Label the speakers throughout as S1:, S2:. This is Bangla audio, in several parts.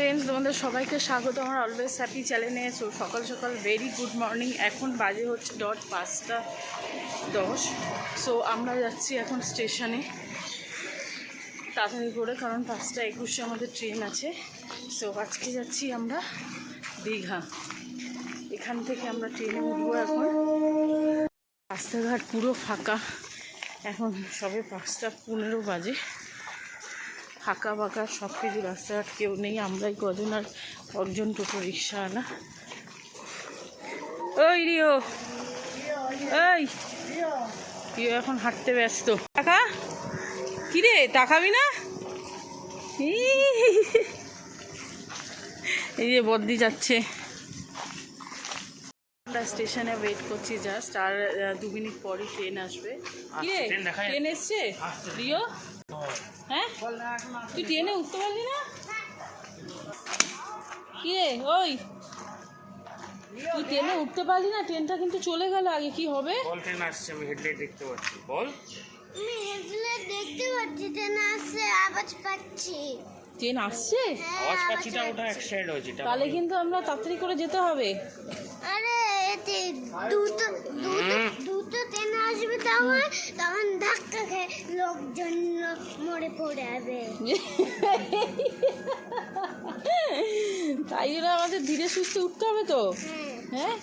S1: ফ্রেন্ডস তোমাদের সবাইকে স্বাগত। আমার অলওয়েজ হ্যাপি চ্যানেলে সো সকাল সকাল ভেরি গুড মর্নিং এখন বাজে হচ্ছে ডট পাঁচটা দশ। সো আমরা যাচ্ছি এখন স্টেশনে তাড়াতাড়ি করে, কারণ পাঁচটা একুশে আমাদের ট্রেন আছে। সো আজকে যাচ্ছি আমরা দীঘা। এখান থেকে আমরা ট্রেনে উঠবো এখন। রাস্তাঘাট পুরো ফাঁকা। এখন সবে পাঁচটা পনেরো বাজে। ফাঁকা ফাঁকা সব কিছু রাস্তাঘাট কেউ নেই, আমরাই কজন আর একজন টোটো রিক্সা না। ওই রিও ওই। রিও এখন হাঁটতে ব্যস্ত। টাকা? কিরে তাকাবি না? এই যে বদ্দি যাচ্ছে। আমরা স্টেশনে ওয়েট করছি জাস্ট আর দু মিনিট পরই ট্রেন আসবে।
S2: ট্রেন দেখা
S1: এসছে? রিও? হ্যাঁ? তুই ট্রেনে উঠতে পারলি না? কিরে ওই? তুই ট্রেনে উঠতে পারলি না ট্রেনটা কিন্তু চলে গেল আগে কি হবে?
S2: বল ট্রেন আসছে আমি হেডলাইট দেখতে পাচ্ছি। বল।
S3: আমি হেডলাইট দেখতে পাচ্ছি ট্রেন আসছে আওয়াজ পাচ্ছি।
S1: ট্রেন আসছে?
S2: আওয়াজ পাচ্ছিটা ওটা এক সাইড হয়েছে
S1: তাহলে কিন্তু আমরা তাড়াতাড়ি করে যেতে হবে।
S3: আরে এতে দুটো দুটো দুটো ট্রেন আসবে তখন তখন ধাক্কা খেয়ে লোকজন মরে পড়ে যাবে।
S1: তাই জন্য আমাদের ধীরে সুস্থে উঠতে হবে তো?
S3: হ্যাঁ।
S1: হ্যাঁ?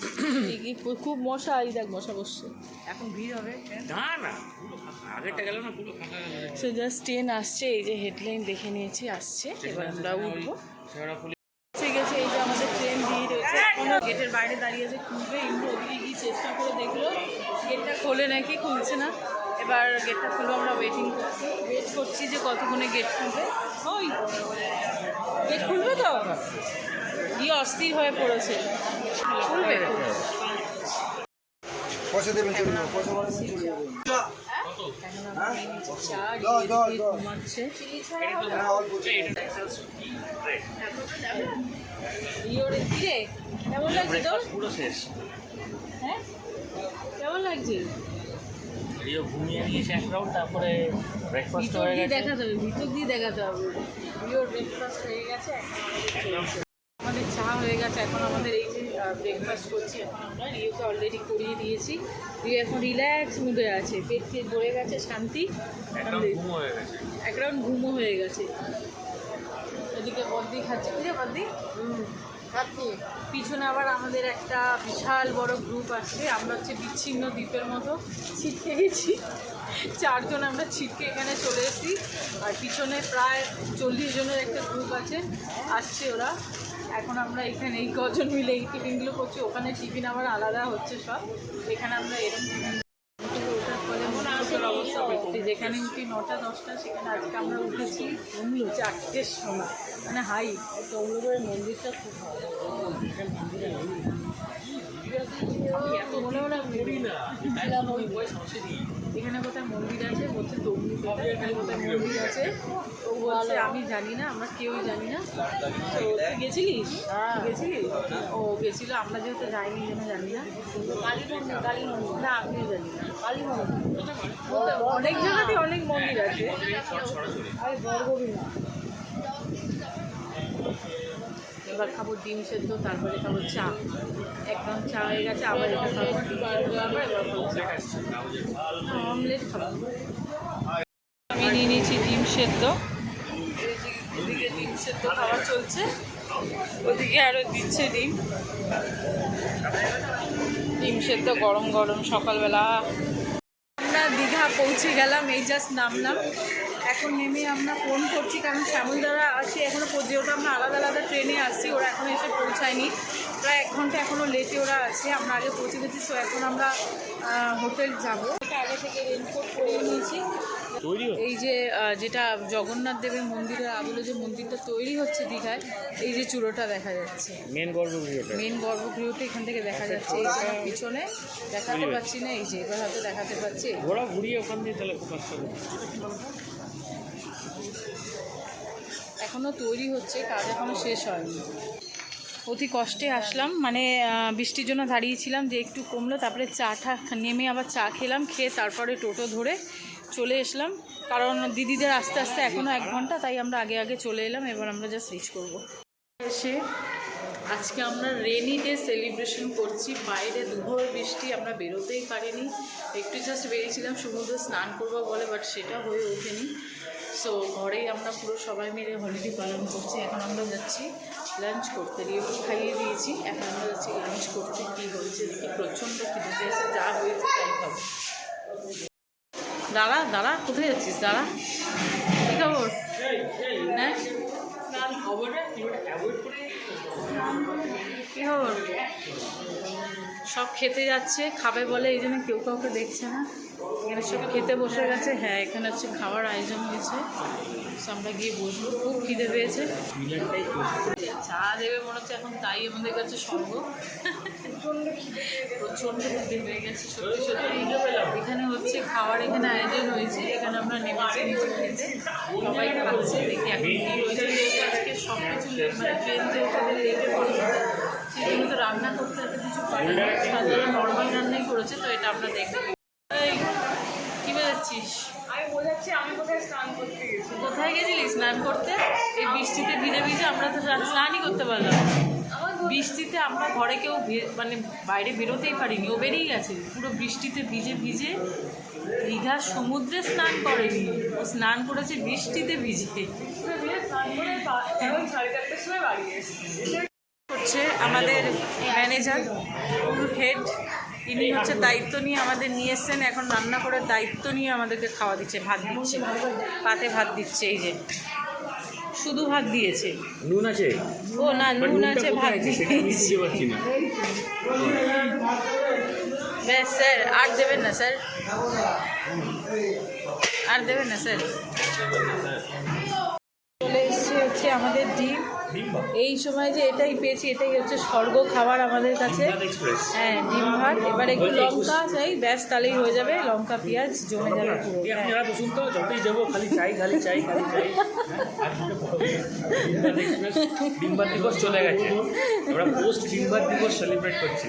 S1: খুব মশা এই দেখ মশা বসছে। এখন ভিড় হবে
S2: না না পুরো আগেরটা গেল না পুরো ফাঁকা গেল।
S1: সো জাস্ট ট্রেন আসছে এই যে হেডলাইন দেখে নিয়েছি আসছে। এবার আমরা উঠবো। ঠিক আছে এই যে আমাদের ট্রেন দিয়ে রয়েছে এখনও গেটের বাইরে দাঁড়িয়ে আছে খুলবে ইন্দ্র ওদিকে গিয়ে চেষ্টা করে দেখল। গেটটা খোলে নাকি খুলছে না। এবার গেটটা খুলবো আমরা ওয়েটিং করছি। ওয়েট করছি যে কতক্ষণে গেট খুলবে। ওই। গেট খুলবে তো? গিয়ে অস্থির হয়ে পড়েছে। খুলবে।
S4: পয়সা দেবেন চলে যাব পয়সা বাড়াবেন চলে হ্যাঁ?
S1: রে কেমন লাগছে
S2: পুরো শেষ।
S1: হ্যাঁ? কেমন লাগছে?
S2: ঘুমিয়ে গিয়েছে এক রাউন্ড তারপরে ব্রেকফাস্ট হয়ে
S1: দিয়ে
S2: গেছে।
S1: দেখাতে হবে ভিতর দিয়ে দেখাতে হবে। ব্রেকফাস্ট হয়ে গেছে আমাদের। চা হয়ে গেছে এখন আমাদের এই যে ব্রেকফাস্ট করছি এখন আমরা রিওকে অলরেডি করিয়ে দিয়েছি। রিও এখন রিল্যাক্স মুডে আছে পেট পেট ভরে গেছে শান্তি। এক রাউন্ড ঘুমও হয়ে গেছে। এদিকে বদ্দি খাচ্ছে। বুঝে বদ্দি। পিছনে আবার আমাদের একটা বিশাল বড় গ্রুপ আছে। আমরা হচ্ছে বিচ্ছিন্ন দ্বীপের মতো ছিটকে গেছি। চারজন আমরা ছিটকে এখানে চলে এসেছি। আর পিছনে প্রায় চল্লিশ জনের একটা গ্রুপ আছে। আসছে ওরা। এখন আমরা এখানে এই কজন মিলে এই টিফিনগুলো করছি। ওখানে টিফিন আবার আলাদা হচ্ছে সব। এখানে আমরা এরকম টিফিন থেকে ওঠার ফলে মনে হচ্ছে অবস্থা যেখানে উঠি নটা দশটা সেখানে আজকে আমরা উঠেছি চারটের সময়। মানে হাই। তমলুকের মন্দিরটা খুব ভালো। এত মনে মনে না। এখানে কোথায় মন্দির আছে বলছে তমলুক এখানে কোথায় মন্দির আছে ও বলছে আমি জানি না আমরা কেউই জানি না তো তুই গেছিলিস গেছিলিস ও গেছিল আমরা যেহেতু যাইনি জন্য জানি না কালী মন্দির কালী মন্দির না আমিও জানি না কালী মন্দির অনেক জায়গাতে অনেক মন্দির আছে আরে বর্গবী না এবার খাব ডিম সেদ্ধ, তারপরে খাব চা। একদম চা হয়ে গেছে, আবার এটা খাব ডিম সেদ্ধ। খাব। অমলেট আমি নিয়ে নিয়েছি ডিম সেদ্ধ। এদিকে ডিম সেদ্ধ খাওয়া চলছে। ওদিকে আরও দিচ্ছে ডিম। ডিম সেদ্ধ গরম গরম সকালবেলা। আমরা দীঘা পৌঁছে গেলাম, এই জাস্ট নামলাম। এখন নেমে আমরা ফোন করছি কারণ শ্যামলদারা আসে এখনও যেহেতু আমরা আলাদা আলাদা ট্রেনে আসছি ওরা এখন এসে পৌঁছায়নি। প্রায় এক ঘণ্টা এখনও লেটে ওরা আছে আমরা আগে পৌঁছে গেছি সো এখন আমরা হোটেল যাব। এটা আগে থেকে রেনকোট পরিয়ে নিয়েছি। এই যে যেটা জগন্নাথ দেবের মন্দিরের আদলে যে মন্দিরটা তৈরি হচ্ছে দীঘায় এই যে চূড়োটা দেখা যাচ্ছে।
S2: মেন গর্ভগৃহটা?
S1: মেন গর্ভগৃহটা এখান থেকে দেখা যাচ্ছে এই যে পিছনে দেখাতে পাচ্ছি না এই যে এবার হয়তো দেখাতে পাচ্ছি।
S2: ঘোরা ঘুরিয়ে ওখান দিয়ে তাহলে করব
S1: এখনও তৈরি হচ্ছে, কাজ এখনও শেষ হয়নি। অতি কষ্টে আসলাম মানে বৃষ্টির জন্য দাঁড়িয়েছিলাম, যে একটু কমলো, তারপরে চা চাটা নেমে আবার চা খেলাম, খেয়ে তারপরে টোটো ধরে চলে এসলাম। কারণ দিদিদের আস্তে আস্তে এখনও এক ঘণ্টা, তাই আমরা আগে আগে চলে এলাম, এবার আমরা জাস্ট রিচ করব। এসে আজকে আমরা রেনি ডে সেলিব্রেশন করছি, বাইরে দুভর বৃষ্টি, আমরা বেরোতেই পারিনি। একটু জাস্ট বেরিয়েছিলাম, সমুদ্রে স্নান করব বলে বাট সেটা হয়ে ওঠেনি। সো ঘরেই আমরা পুরো সবাই মিলে হলিডে পালন করছি। এখন আমরা যাচ্ছি লাঞ্চ করতে। রিওকে খাইয়ে দিয়েছি। এখন আমরা যাচ্ছি লাঞ্চ করতে। কী হয়েছে দেখি প্রচণ্ড খিদে পেয়েছে যা হয়েছে তাই খাব। দাঁড়া দাঁড়া, কোথায় যাচ্ছিস? দাঁড়া। কী খবর? হ্যাঁ? কি খবর? সব খেতে যাচ্ছে, খাবে বলে, এই জন্য কেউ কাউকে দেখছে না। এখানে সব খেতে বসে গেছে। হ্যাঁ এখানে হচ্ছে খাওয়ার আয়োজন হয়েছে। আমরা গিয়ে বসবো, খুব খিদে পেয়েছে। চা দেবে মনে হচ্ছে এখন, তাই আমাদের কাছে স্বর্গ প্রচণ্ড খিদে। হয়ে গেছে, সত্যি সত্যি। এখানে হচ্ছে খাওয়ার এখানে আয়োজন হয়েছে। এখানে আমরা নেমেছি নিচে খেতে। সবাই খাচ্ছে, দেখি এখন কি হয়েছে। আজকে সব কিছু মানে ট্রেন যেহেতু লেটে পড়েছে। তো রান্না করতে এত কিছু পারি না নর্মাল রান্নাই করেছে, তো এটা আমরা দেখব। বোঝাচ্ছিস
S5: আমি বোঝাচ্ছি আমি কোথায় স্নান করতে গেছি।
S1: কোথায় গেছিলি স্নান করতে? এই বৃষ্টিতে ভিজে ভিজে আমরা তো স্নানই করতে পারলাম না। বৃষ্টিতে আমরা ঘরে কেউ মানে বাইরে বেরোতেই পারিনি ও বেরিয়ে গেছে। পুরো বৃষ্টিতে ভিজে ভিজে দীঘার সমুদ্রে স্নান করেনি। ও স্নান করেছে বৃষ্টিতে ভিজে।
S5: স্নান করে পা- এখন সাড়ে চারটের সময় বাড়ি এসেছি।
S1: হচ্ছে আমাদের ম্যানেজার হেড ইনি হচ্ছে দায়িত্ব নিয়ে আমাদের নিয়ে এসছেন এখন রান্না করে দায়িত্ব নিয়ে আমাদেরকে খাওয়া দিচ্ছে ভাত দিচ্ছে পাতে ভাত দিচ্ছে এই যে। শুধু ভাত দিয়েছে।
S2: নুন আছে?
S1: ও না নুন আছে ভাত দিয়েছে। ব্যাস স্যার আর দেবেন না স্যার? আর দেবেন না স্যার? হচ্ছে আমাদের ডিম। এই সময় যে এটাই পেয়েছি এটাই হচ্ছে স্বর্গ খাবার আমাদের কাছে। হ্যাঁ ডিম ভাত এবার একটু লঙ্কা চাই ব্যাস তাহলেই হয়ে যাবে লঙ্কা পেঁয়াজ জমে যাবে। পুরো হ্যাঁ।
S2: যতই যাব খালি চাই খালি চাই খালি ডিম্বাদ দিবস চলে গেছে। আমরা পোস্ট দিবস সেলিব্রেট করছি।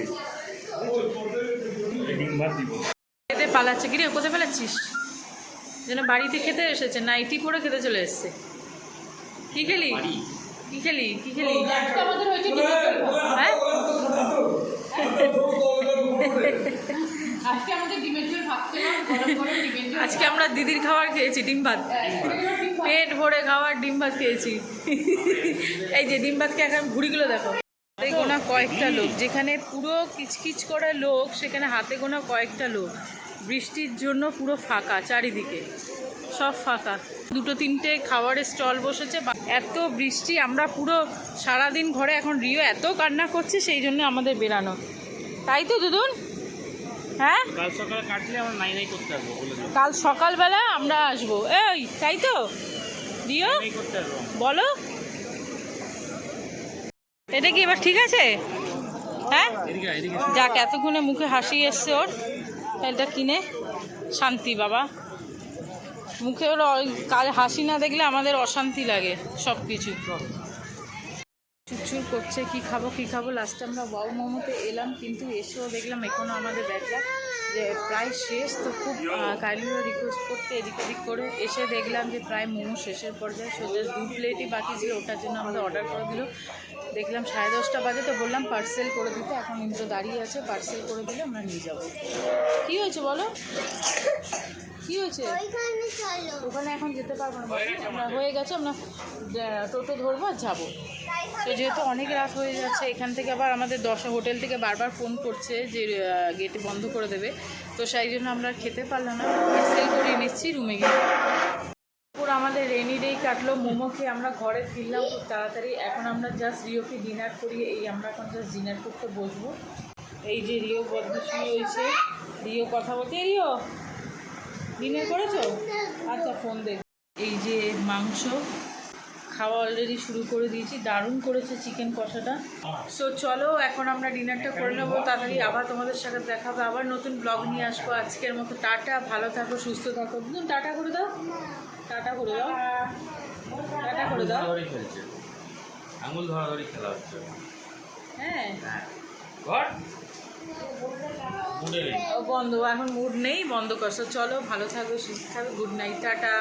S2: দিবস।
S1: খেতে পালাচ্ছে কি রে? কোথায় পালাচ্ছিস? যেন বাড়িতে খেতে এসেছে। নাইটি পরে খেতে চলে এসছে। কি খেলি? কি খেলি? কি খেলি? হ্যাঁ?
S5: আজকে
S1: আমরা দিদির খাবার খেয়েছি ডিম ভাত। পেট ভরে খাওয়ার ডিম ভাত খেয়েছি। এই যে ডিম ভাতকে এখন ঘুড়িগুলো দেখো। হাতে গোনা কয়েকটা লোক যেখানে পুরো কিচকিচ করা লোক সেখানে হাতে গোনা কয়েকটা লোক। বৃষ্টির জন্য পুরো ফাঁকা চারিদিকে। সব ফাঁকা। দুটো তিনটে খাবারের স্টল বসেছে এত বৃষ্টি আমরা পুরো সারাদিন ঘরে এখন রিও এত কান্না করছে সেই জন্য আমাদের বেরানো। তাই তো দুদুন? হ্যাঁ?
S2: কাল সকালে কাটলে আমরা নাই নাই করতে আসব
S1: কাল সকালবেলা আমরা আসব। এই তাই তো?
S2: আসব।
S1: বলো। এটা কি এবার ঠিক আছে? হ্যাঁ? যাক এতক্ষণে মুখে হাসি এসছে ওর। এটা কিনে। শান্তি বাবা। মুখে ওর হাসি না দেখলে আমাদের অশান্তি লাগে সব কিছু চুরচুর করছে, কি খাব কি খাব লাস্টে আমরা বাউ মোমোতে এলাম, কিন্তু এসেও দেখলাম এখনও আমাদের ব্যাগটা যে প্রায় শেষ, তো খুব কাইন্ডলি রিকোয়েস্ট করতে এদিক ওদিক করে এসে দেখলাম যে প্রায় মোমো শেষের পর্যায়ে সোজা দু প্লেটই বাকি ছিল, ওটার জন্য আমাদের অর্ডার করে দিল। দেখলাম সাড়ে দশটা বাজে, তো বললাম পার্সেল করে দিতে, এখন ইন্দ্র দাঁড়িয়ে আছে পার্সেল করে দিলে আমরা নিয়ে যাব। কী হয়েছে বলো? কী হয়েছে? ওখানে এখন যেতে পারব না আমরা হয়ে গেছে আমরা টোটো ধরবো আর যাব। তো যেহেতু অনেক রাত হয়ে যাচ্ছে এখান থেকে আবার আমাদের দশা হোটেল থেকে বারবার ফোন করছে যে গেট বন্ধ করে দেবে। তো সেই জন্য আমরা খেতে পারলাম না। পার্সেল করে নিচ্ছি রুমে গিয়ে। পুরো আমাদের রেনি ডেই কাটলো মোমো খেয়ে আমরা ঘরে ফিরলাম খুব তাড়াতাড়ি। এখন আমরা জাস্ট রিওকে ডিনার করিয়ে এই আমরা এখন জাস্ট ডিনার করতে বসবো। এই যে রিও বদমাশি হয়েছে। রিও কথা বলতে রিও ডিনার করেছ? আচ্ছা ফোন দেখ এই যে মাংস খাওয়া অলরেডি শুরু করে দিয়েছি দারুণ করেছে চিকেন কষাটা। সো চলো এখন আমরা ডিনারটা করে নেব তাড়াতাড়ি আবার তোমাদের সাথে দেখা হবে আবার নতুন ব্লগ নিয়ে আসব। আজকের মতো টাটা ভালো থাকো সুস্থ থাকো। বুঝুন টাটা করে দাও। টাটা করে দাও। টাটা করে দাও।
S2: আঙুল ধরাধরি খেলা হচ্ছে।
S1: হ্যাঁ। ও বন্ধ এখন মুড নেই বন্ধ করছ চলো ভালো থাকবে সুস্থ থাকবে গুড নাইট টাটা।